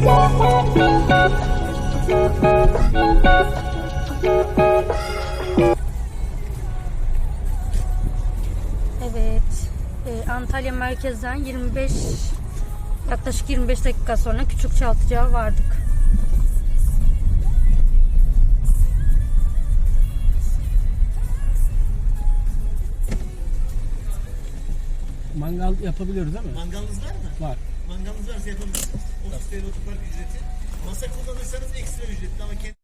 Evet. e, Antalya merkezden 25 yaklaşık 25 dakika sonra Küçük Çaltıcı'ya vardık. Mangal yapabiliyoruz değil mi? Mangalınız var mı? Var. Mangalınız varsa. 30 TL otopark ücreti. Masa kullanırsanız ekstra ücretli ama kendi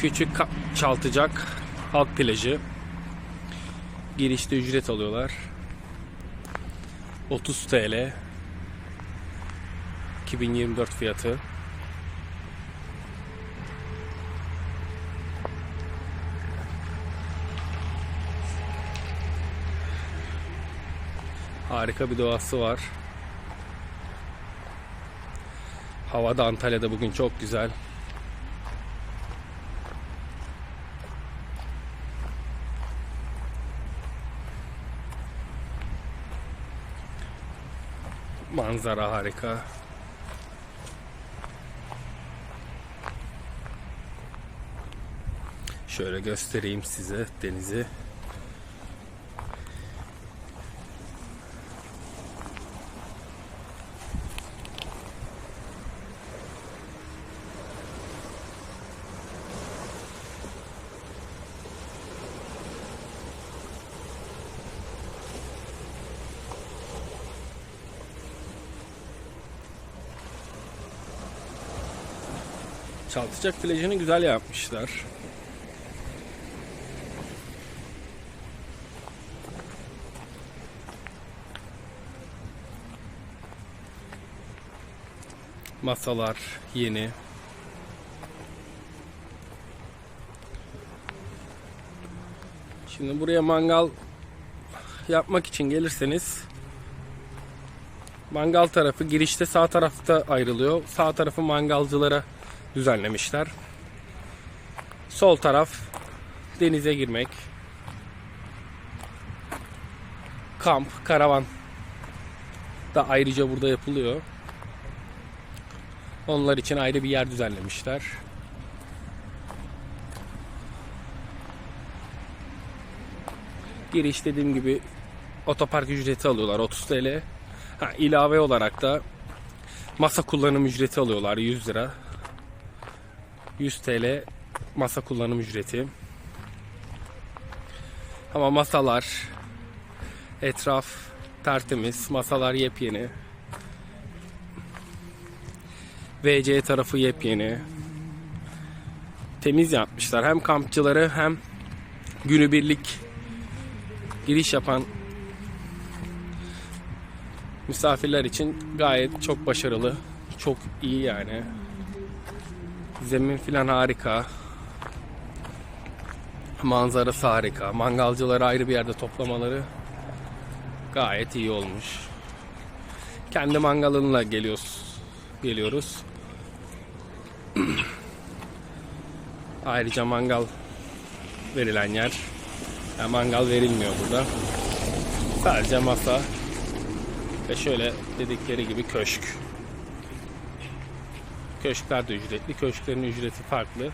Küçük Çaltıcak Halk Plajı. Girişte ücret alıyorlar. 30 TL. 2024 fiyatı. Harika bir doğası var. Hava da Antalya'da bugün çok güzel. Manzara harika. Şöyle göstereyim size denizi. Çaltıcak plajını güzel yapmışlar. Masalar yeni. Şimdi buraya mangal yapmak için gelirseniz mangal tarafı girişte sağ tarafta ayrılıyor. Sağ tarafı mangalcılara düzenlemişler. Sol taraf denize girmek. Kamp, karavan da ayrıca burada yapılıyor. Onlar için ayrı bir yer düzenlemişler. Giriş dediğim gibi otopark ücreti alıyorlar 30 TL. Ha, ilave olarak da masa kullanım ücreti alıyorlar 100 lira. 100 TL masa kullanım ücreti. Ama masalar etraf tertemiz, masalar yepyeni. VC tarafı yepyeni. Temiz yapmışlar. Hem kampçıları hem günübirlik giriş yapan misafirler için gayet çok başarılı. Çok iyi yani. Zemin filan harika. Manzarası harika. Mangalcıları ayrı bir yerde toplamaları gayet iyi olmuş. Kendi mangalınla geliyoruz. Geliyoruz. Ayrıca mangal verilen yer. Yani mangal verilmiyor burada. Sadece masa ve şöyle dedikleri gibi köşk. Köşkler de ücretli. Köşklerin ücreti farklı.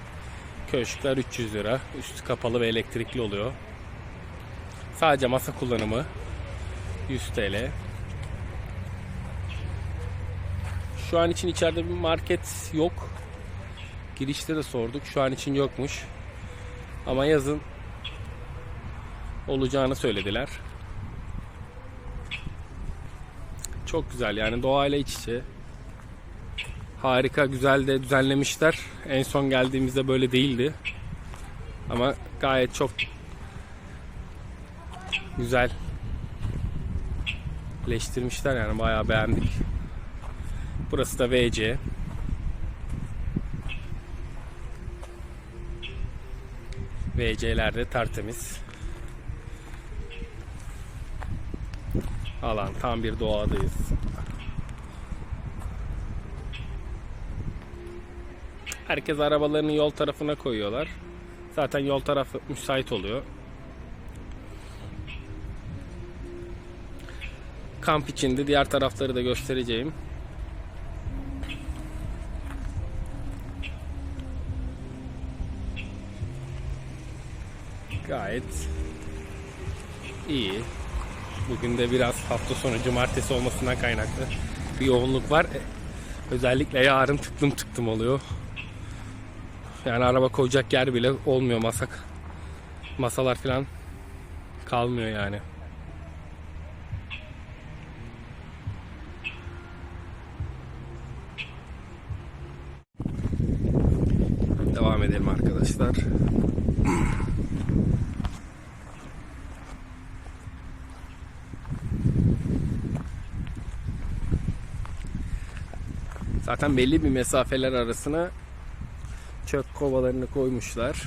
Köşkler 300 lira. Üstü kapalı ve elektrikli oluyor. Sadece masa kullanımı 100 TL. Şu an için içeride bir market yok. Girişte de sorduk. Şu an için yokmuş. Ama yazın olacağını söylediler. Çok güzel yani doğayla iç içe. Harika güzel de düzenlemişler. En son geldiğimizde böyle değildi. Ama gayet çok güzel leştirmişler yani bayağı beğendik. Burası da VC. VC'ler de tertemiz. Alan tam bir doğadayız. Herkes arabalarını yol tarafına koyuyorlar. Zaten yol tarafı müsait oluyor. Kamp içinde diğer tarafları da göstereceğim. Gayet iyi. Bugün de biraz hafta sonu cumartesi olmasından kaynaklı bir yoğunluk var. Özellikle yarın tıktım tıktım oluyor. Yani araba koyacak yer bile olmuyor masak. Masalar falan kalmıyor yani. Devam edelim arkadaşlar. Zaten belli bir mesafeler arasına çöp kovalarını koymuşlar.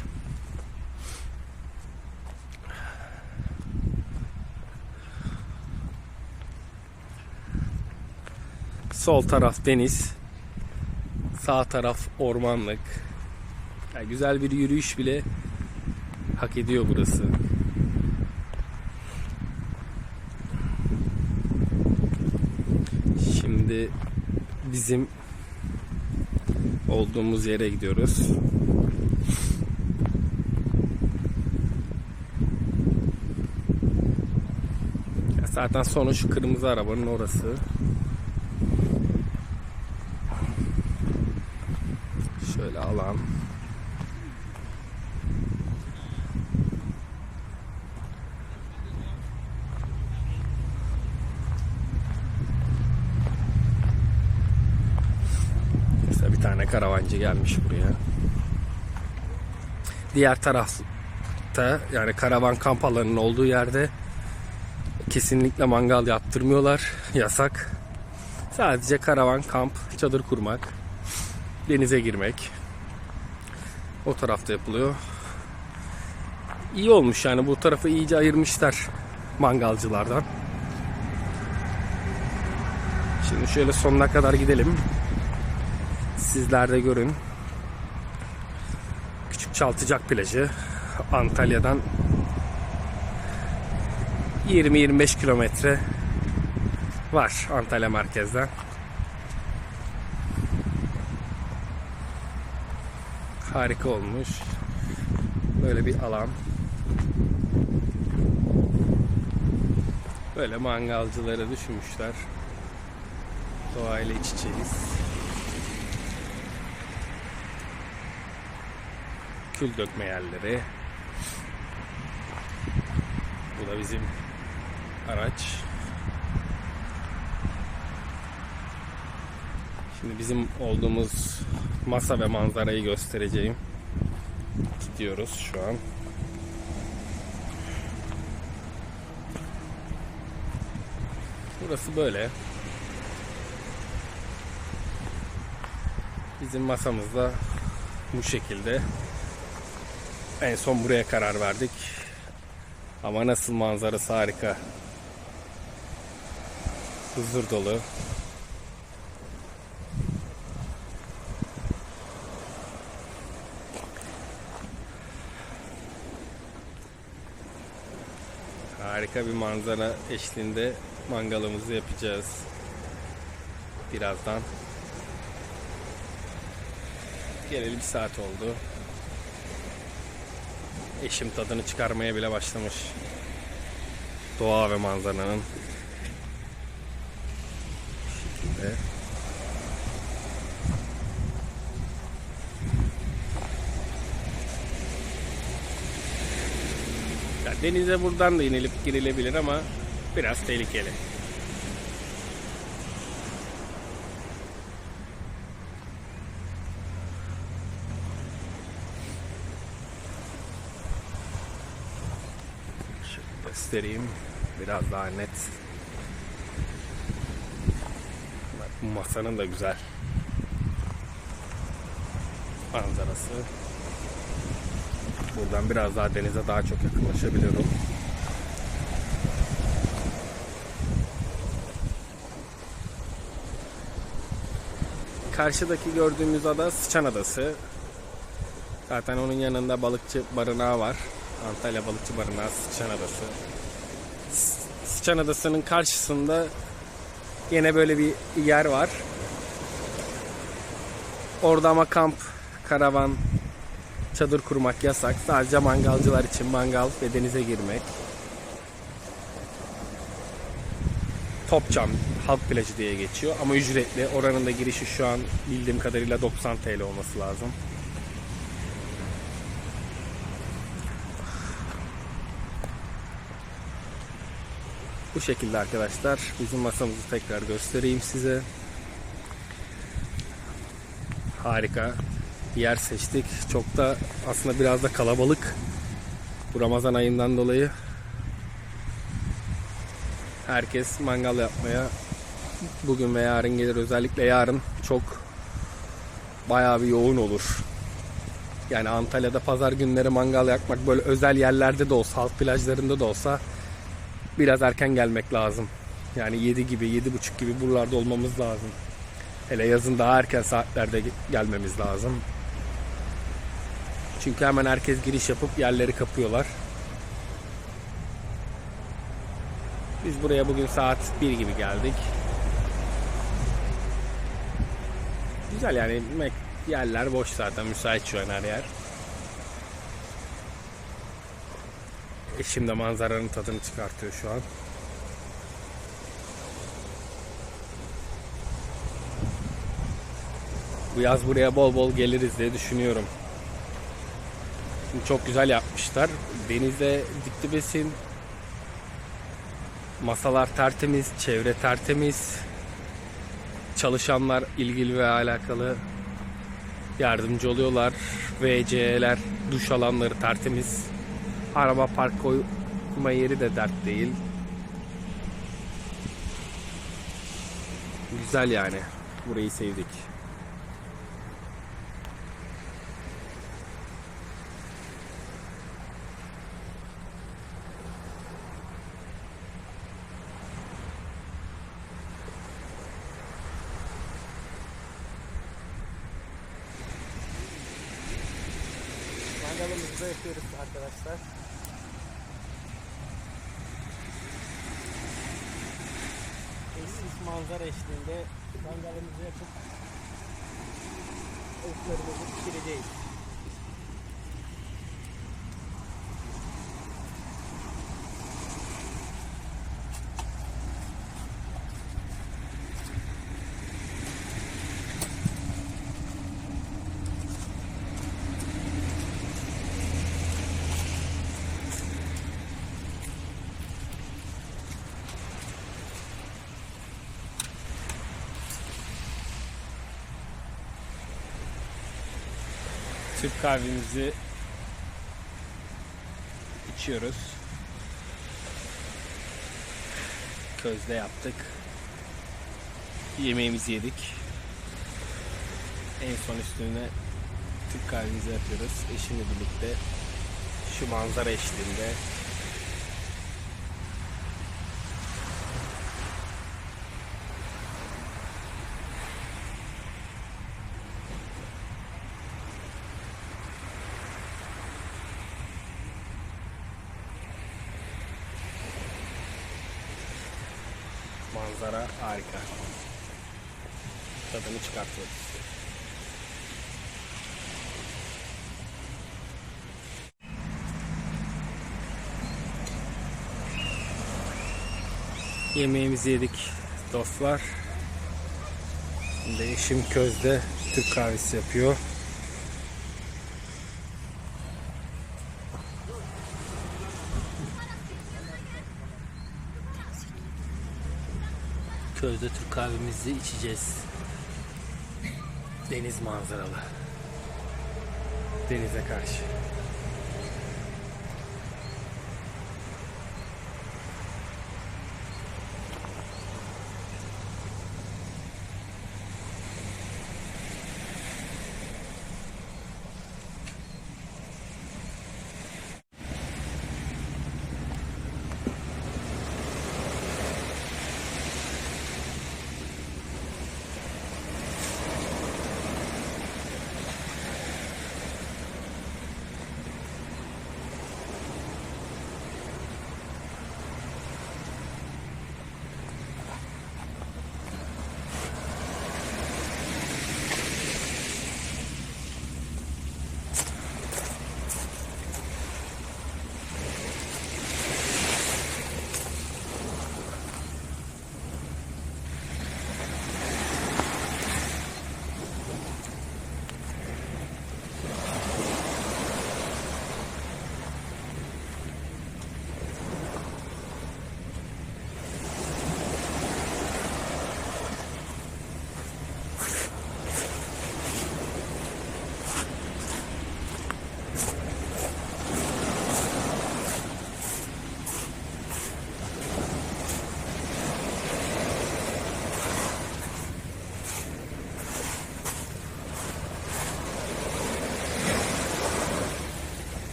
Sol taraf deniz, sağ taraf ormanlık. Yani güzel bir yürüyüş bile hak ediyor burası. Şimdi bizim olduğumuz yere gidiyoruz. Zaten sonu şu kırmızı arabanın orası. Şöyle alan. Mesela bir bir karavancı gelmiş buraya. Diğer tarafta yani karavan kamp alanının olduğu yerde kesinlikle mangal yaptırmıyorlar. Yasak. Sadece karavan, kamp, çadır kurmak, denize girmek. O tarafta yapılıyor. İyi olmuş yani bu tarafı iyice ayırmışlar mangalcılardan. Şimdi şöyle sonuna kadar gidelim. Sizler de görün. Küçük Çaltıcak plajı Antalya'dan 20-25 kilometre var Antalya merkezden. Harika olmuş. Böyle bir alan. Böyle mangalcıları düşünmüşler. Doğayla iç içeyiz. Kül dökme yerleri. Bu da bizim araç. Şimdi bizim olduğumuz masa ve manzarayı göstereceğim. Gidiyoruz şu an. Burası böyle. Bizim masamızda bu şekilde. En son buraya karar verdik. Ama nasıl manzarası harika. Huzur dolu. Harika bir manzara eşliğinde mangalımızı yapacağız. Birazdan. Geleli bir saat oldu. Eşim tadını çıkarmaya bile başlamış. Doğa ve manzaranın. Şekilde. Denize buradan da inilip girilebilir ama biraz tehlikeli. Şöyle göstereyim. Biraz daha net. Bak, masanın da güzel manzarası. Buradan biraz daha denize daha çok yakınlaşabiliyorum. Karşıdaki gördüğümüz ada Sıçan Adası. Zaten onun yanında balıkçı barınağı var. Antalya Balıkçı Barınağı Sıçan Adası. Sıçan Adası'nın karşısında yine böyle bir yer var. Orada ama kamp, karavan, çadır kurmak yasak. Sadece mangalcılar için mangal ve denize girmek. Topçam halk plajı diye geçiyor ama ücretli. Oranın da girişi şu an bildiğim kadarıyla 90 TL olması lazım. Bu şekilde arkadaşlar. Bizim masamızı tekrar göstereyim size. Harika bir yer seçtik. Çok da aslında biraz da kalabalık. Bu Ramazan ayından dolayı herkes mangal yapmaya bugün ve yarın gelir. Özellikle yarın çok bayağı bir yoğun olur. Yani Antalya'da pazar günleri mangal yakmak böyle özel yerlerde de olsa, halk plajlarında da olsa biraz erken gelmek lazım. Yani 7 gibi, 7.30 gibi buralarda olmamız lazım. Hele yazın daha erken saatlerde gelmemiz lazım. Çünkü hemen herkes giriş yapıp yerleri kapıyorlar. Biz buraya bugün saat 1 gibi geldik. Güzel yani yerler boş zaten müsait şu an her yer. Eşim de manzaranın tadını çıkartıyor şu an. Bu yaz buraya bol bol geliriz diye düşünüyorum. Şimdi çok güzel yapmışlar. Denize dikti besin. Masalar tertemiz, çevre tertemiz. Çalışanlar ilgili ve alakalı. yardımcı oluyorlar. WC'ler, duş alanları tertemiz. Araba park koyma yeri de dert değil. Güzel yani. Burayı sevdik. Mangalımızı da yapıyoruz arkadaşlar. Eşsiz manzara eşliğinde mangalımızı yapıp etlerimizi pişireceğiz. Türk kahvemizi içiyoruz. Közde yaptık. Yemeğimizi yedik. En son üstüne Türk kahvemizi yapıyoruz. Eşimle birlikte şu manzara eşliğinde manzara harika. Tadını çıkartıyoruz. Yemeğimizi yedik dostlar. Şimdi eşim közde Türk kahvesi yapıyor. Közde Türk kahvemizi içeceğiz. Deniz manzaralı. Denize karşı.